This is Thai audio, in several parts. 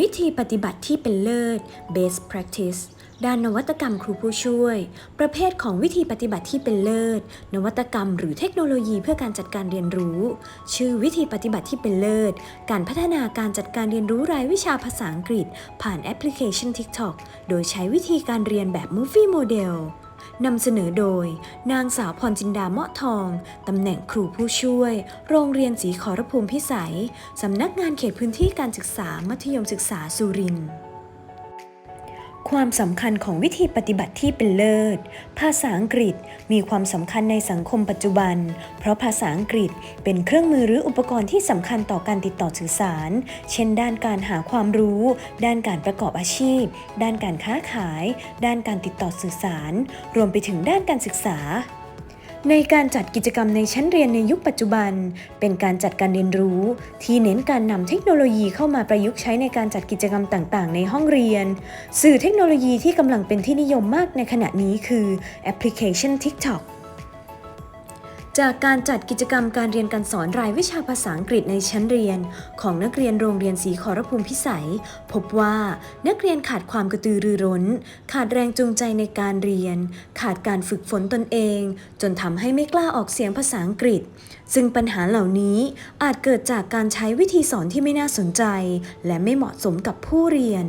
วิธีปฏิบัติที่เป็นเลิศ best practice ด้านนวัตกรรมครูผู้ช่วย ประเภทของวิธีปฏิบัติที่เป็นเลิศ นวัตกรรมหรือเทคโนโลยีเพื่อการจัดการเรียนรู้ ชื่อวิธีปฏิบัติที่เป็นเลิศ การพัฒนาการจัดการเรียนรู้รายวิชาภาษาอังกฤษ ผ่านแอปพลิเคชัน TikTok โดยใช้วิธีการเรียนแบบ Movie Model นำเสนอโดย นางสาวพรจินดาเมาะทอง ตำแหน่งครูผู้ช่วย โรงเรียนศรีขอรภูมิพิสัย สำนักงานเขตพื้นที่การศึกษามัธยมศึกษาสุรินทร์ ความสำคัญของวิธีปฏิบัติที่เป็นเลิศ ภาษาอังกฤษมีความสำคัญในสังคมปัจจุบัน เพราะภาษาอังกฤษเป็นเครื่องมือหรืออุปกรณ์ที่สำคัญต่อการติดต่อสื่อสาร เช่น ด้านการหาความรู้ ด้านการประกอบอาชีพ ด้านการค้าขาย ด้านการติดต่อสื่อสาร รวมไปถึงด้านการศึกษา ในการจัดกิจกรรมในชั้นเรียนในยุคปัจจุบัน เป็นการจัดการเรียนรู้ ที่เน้นการนำเทคโนโลยีเข้ามาประยุกต์ใช้ในการจัดกิจกรรมต่าง ๆ ในห้องเรียน สื่อเทคโนโลยีที่กำลังเป็นที่นิยมมากในขณะนี้คือแอปพลิเคชัน TikTok จากการจัดกิจกรรมการเรียนการสอนรายวิชาภาษาอังกฤษในชั้นเรียน ของนักเรียนโรงเรียนศรีขอรภูมิพิสัย พบว่านักเรียนขาดความกระตือรือร้น ขาดแรงจูงใจในการเรียน ขาดการฝึกฝนตนเอง จนทำให้ไม่กล้าออกเสียงภาษาอังกฤษ ซึ่งปัญหาเหล่านี้อาจเกิดจากการใช้วิธีสอนที่ไม่น่าสนใจ และไม่เหมาะสมกับผู้เรียน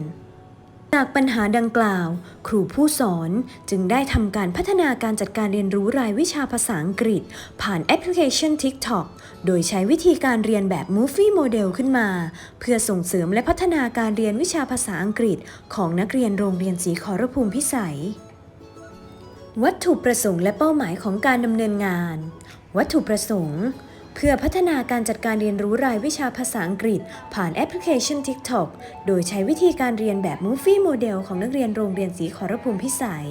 จากปัญหาดังกล่าว ครูผู้สอนจึงได้ทำการพัฒนาการจัดการเรียนรู้รายวิชาภาษาอังกฤษ ผ่านแอปพลิเคชัน TikTok โดยใช้วิธีการเรียนแบบ Movie Model ขึ้นมา เพื่อส่งเสริมและพัฒนาการเรียนวิชาภาษาอังกฤษ ของนักเรียนโรงเรียนศรีขอรภูมิพิสัย วัตถุประสงค์และเป้าหมายของการดำเนินงาน วัตถุประสงค์ เพื่อพัฒนาการจัดการเรียนรู้รายวิชาภาษาอังกฤษ ผ่านแอปพลิเคชัน TikTok โดยใช้วิธีการเรียนแบบ Movie Model ของนักเรียนโรงเรียนศรีขอรภูมิพิสัย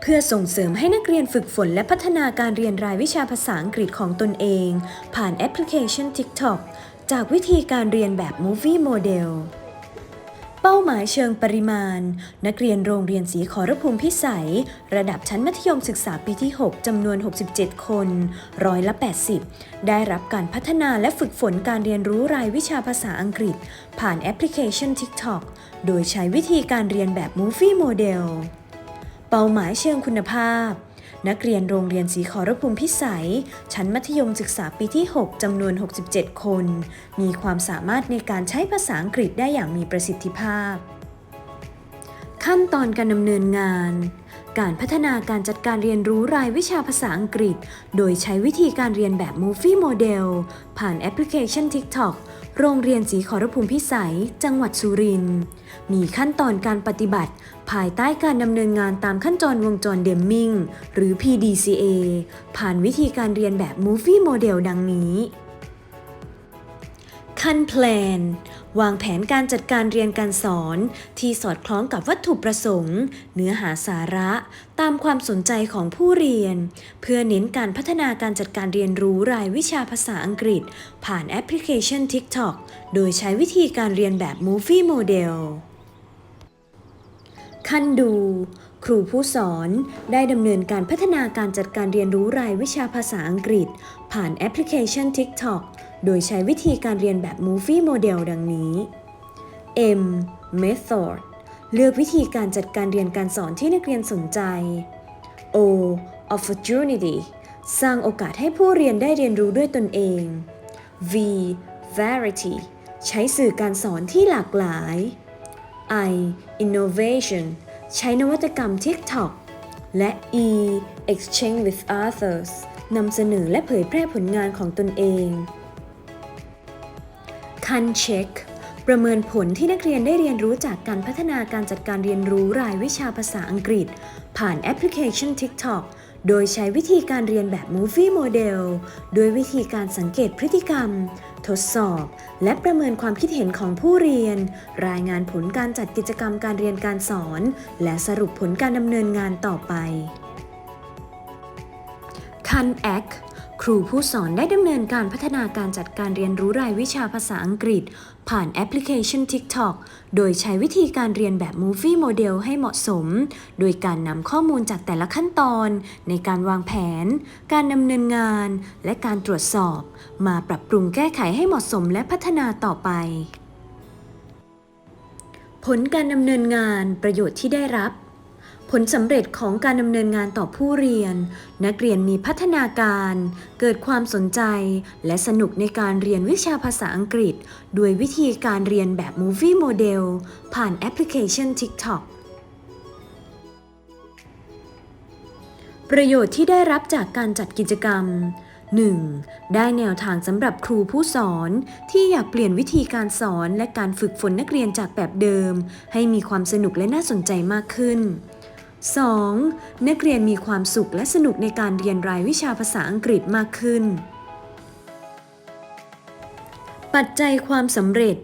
เพื่อส่งเสริมให้นักเรียนฝึกฝนและพัฒนาการเรียนรายวิชาภาษาอังกฤษของตนเอง ผ่านแอปพลิเคชัน TikTok จากวิธีการเรียนแบบ Movie Model เป้าหมายเชิงปริมาณ นักเรียนโรงเรียนศรีขอรภูมิพิสัย ระดับชั้นมัธยมศึกษาปีที่ 6 จำนวน 67 คน ร้อยละ 80 ได้รับการพัฒนาและฝึกฝนการเรียนรู้รายวิชาภาษาอังกฤษ ผ่านแอปพลิเคชัน TikTok โดยใช้วิธีการเรียนแบบ Movie Model เป้าหมายเชิงคุณภาพ นักเรียนโรงเรียนศรีขอรภูมิพิสัย ชั้นมัธยมศึกษาปีที่ 6 จำนวน 67 คน มีความสามารถในการใช้ภาษาอังกฤษได้อย่างมีประสิทธิภาพ ขั้นตอนการดำเนินงาน การพัฒนาการจัดการเรียนรู้รายวิชาภาษาอังกฤษ โดยใช้วิธีการเรียนแบบ Movie Model ผ่านแอปพลิเคชัน TikTok โรงเรียนศรีขอรภูมิพิสัย จังหวัดสุรินทร์มีขั้นตอนการปฏิบัติ ภายใต้การดำเนินงานตามขั้นตอนวงจรเดมมิงหรือ PDCA ผ่านวิธีการเรียนแบบ Movie Model ดังนี้ ขั้นแพลนวางแผนการจัดการเรียนการสอน ที่สอดคล้องกับวัตถุประสงค์ เนื้อหาสาระ ตามความสนใจของผู้เรียน เพื่อเน้นการพัฒนาการจัดการเรียนรู้รายวิชาภาษาอังกฤษ ผ่านแอปพลิเคชัน TikTok โดยใช้วิธีการเรียนแบบ Movie Model ขั้นดูครูผู้สอนได้ดำเนินการพัฒนาการจัดการเรียนรู้รายวิชาภาษาอังกฤษ ผ่านแอปพลิเคชัน TikTok โดยใช้วิธีการเรียนแบบ Movie Model ดังนี้ M Method เลือกวิธีการจัดการเรียนการสอนที่นักเรียนสนใจ O Opportunity สร้างโอกาสให้ผู้เรียนได้เรียนรู้ด้วยตนเอง V Variety ใช้สื่อการสอนที่หลากหลาย I Innovation ใช้นวัตกรรม TikTok และ E Exchange with others นำเสนอและเผยแพร่ผลงานของตนเอง คันเช็ค ประเมินผลที่นักเรียนได้เรียนรู้จากการพัฒนาการจัดการเรียนรู้รายวิชาภาษาอังกฤษ ผ่านแอปพลิเคชัน TikTok โดยใช้วิธีการเรียนแบบ Movie Model โดยวิธีการสังเกตพฤติกรรม ทดสอบ และประเมินความคิดเห็นของผู้เรียน รายงานผลการจัดกิจกรรมการเรียนการสอน และสรุปผลการดำเนินงานต่อไปคันแอ ครูผู้สอนได้ดำเนินการพัฒนาการจัดการเรียนรู้รายวิชาภาษาอังกฤษ ผ่านแอปพลิเคชัน TikTok โดยใช้วิธีการเรียนแบบ Movie Model ให้เหมาะสม โดยการนำข้อมูลจากแต่ละขั้นตอน ในการวางแผน การดำเนินงาน และการตรวจสอบ มาปรับปรุงแก้ไขให้เหมาะสมและพัฒนาต่อไป ผลการดำเนินงานประโยชน์ที่ได้รับ ผลสำเร็จของการดำเนินงานต่อผู้เรียน นักเรียนมีพัฒนาการ เกิดความสนใจ และสนุกในการเรียนวิชาภาษาอังกฤษ ด้วยวิธีการเรียนแบบ Movie Model ผ่านแอปพลิเคชัน TikTok ประโยชน์ที่ได้รับจากการจัดกิจกรรม 1. ได้แนวทางสำหรับครูผู้สอนที่อยากเปลี่ยนวิธีการสอนและการฝึกฝนนักเรียนจากแบบเดิม ให้มีความสนุกและน่าสนใจมากขึ้น 2. นักเรียนมีความสุขและสนุกในการเรียนรายวิชาภาษาอังกฤษมากขึ้น ปัจจัยความสำเร็จ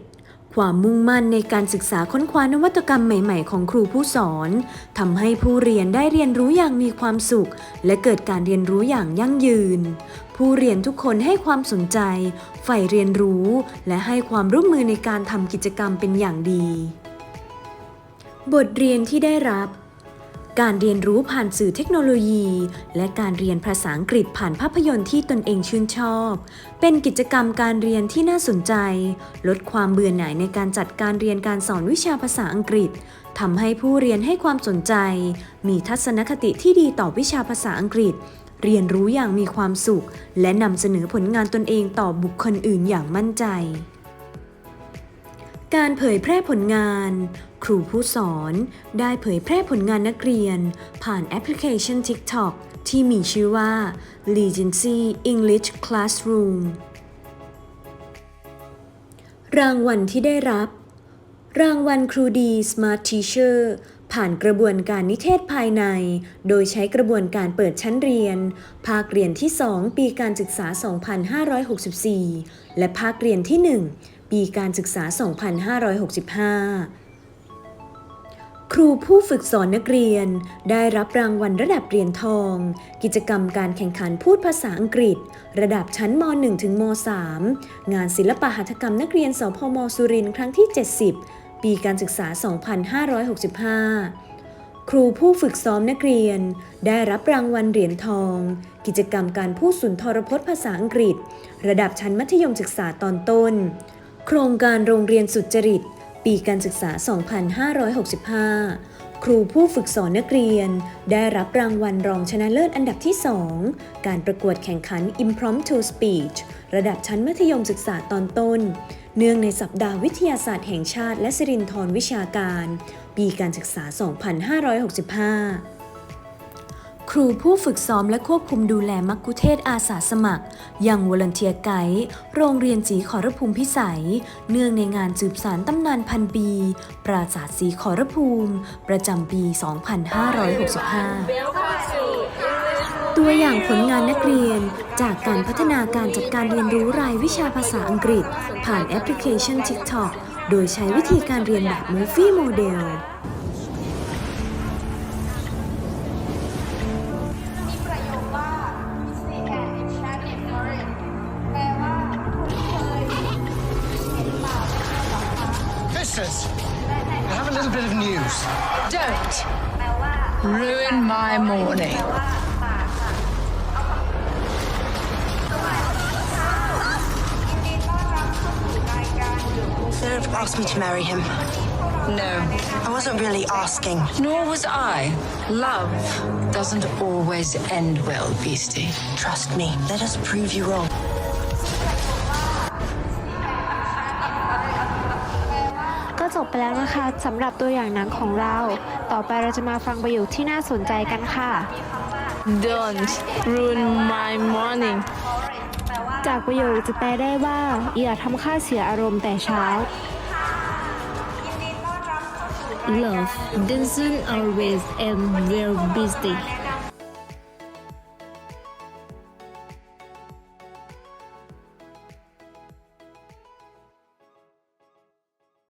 ความมุ่งมั่นในการศึกษาค้นคว้านวัตกรรมใหม่ๆ ของครูผู้สอนทำให้ผู้เรียนได้เรียนรู้อย่างมีความสุข และเกิดการเรียนรู้อย่างยั่งยืน ผู้เรียนทุกคนให้ความสนใจ ใฝ่เรียนรู้ และให้ความร่วมมือในการทำกิจกรรมเป็นอย่างดี บทเรียนที่ได้รับ การเรียนรู้ผ่านสื่อเทคโนโลยี และการเรียนภาษาอังกฤษผ่านภาพยนตร์ที่ตนเองชื่นชอบ เป็นกิจกรรมการเรียนที่น่าสนใจ ลดความเบื่อหน่ายในการจัดการเรียนการสอนวิชาภาษาอังกฤษทำให้ผู้เรียนให้ความสนใจ มีทัศนคติที่ดีต่อวิชาภาษาอังกฤษ เรียนรู้อย่างมีความสุข และนำเสนอผลงานตนเองต่อบุคคลอื่นอย่างมั่นใจ การเผยแพร่ผลงาน ครูผู้สอนได้เผยแพร่ผลงานนักเรียน ผ่านแอปพลิเคชัน TikTok ที่มีชื่อว่า Legacy English Classroom รางวัลที่ได้รับ รางวัลครูดี Smart Teacher ผ่านกระบวนการนิเทศภายใน โดยใช้กระบวนการเปิดชั้นเรียน ภาคเรียนที่ 2 ปีการศึกษา 2564 และภาคเรียนที่ 1 ปีการศึกษา 2565 ครูผู้ฝึกสอนนักเรียนได้รับรางวัลระดับเหรียญทอง กิจกรรมการแข่งขันพูดภาษาอังกฤษ ระดับชั้นม .1 ถึงม .3 งานศิลปหัตถกรรมนักเรียนสพมสุรินทร์ครั้งที่ 70 ปีการศึกษา 2565ครูผู้ฝึกซ้อมนักเรียน ได้รับรางวัลเหรียญทอง กิจกรรมการพูดสุนทรพจน์ภาษาอังกฤษ ระดับชั้นมัธยมศึกษาตอนต้น โครงการโรงเรียนสุจริต ปีการศึกษา 2565 ครูผู้ฝึกสอนนักเรียน ได้รับรางวัลรองชนะเลิศอันดับที่ 2 การประกวดแข่งขัน Impromptu Speech ระดับชั้นมัธยมศึกษาตอนต้น เนื่องในสัปดาห์วิทยาศาสตร์แห่งชาติ และสิรินทรวิชาการ ปีการศึกษา 2565 ครูผู้ฝึกซ้อมและควบคุมดูแลมักคุเทศอาสาสมัคร ยังวอลันเทียไกด์โรงเรียนศรีขอรภูมิพิสัย เนื่องในงานสืบสารตำนานพันปี ปราสาทศรีขอรภูมิ ประจำปี 2565 ตัวอย่างผลงานนักเรียนจากการพัฒนาการจัดการเรียนรู้รายวิชาภาษาอังกฤษ ผ่านแอปพลิเคชัน TikTok โดยใช้วิธีการเรียนแบบ Movie Model ruin my morning. Serge asked me to marry him. No. I wasn't really asking. Nor was I. Love doesn't always end well, Beastie. Trust me. Let us prove you wrong. จบไปแล้วนะคะสำหรับตัวอย่างหนังของเรา ต่อไปเราจะมาฟังประโยคที่น่าสนใจกันค่ะ Don't ruin my morning. จากประโยคจะแปลได้ว่า อย่าทำค่าเสียอารมณ์แต่เช้ายินดีต้อนรับเข้าสู่รายการ Love doesn't always end well, Beastie.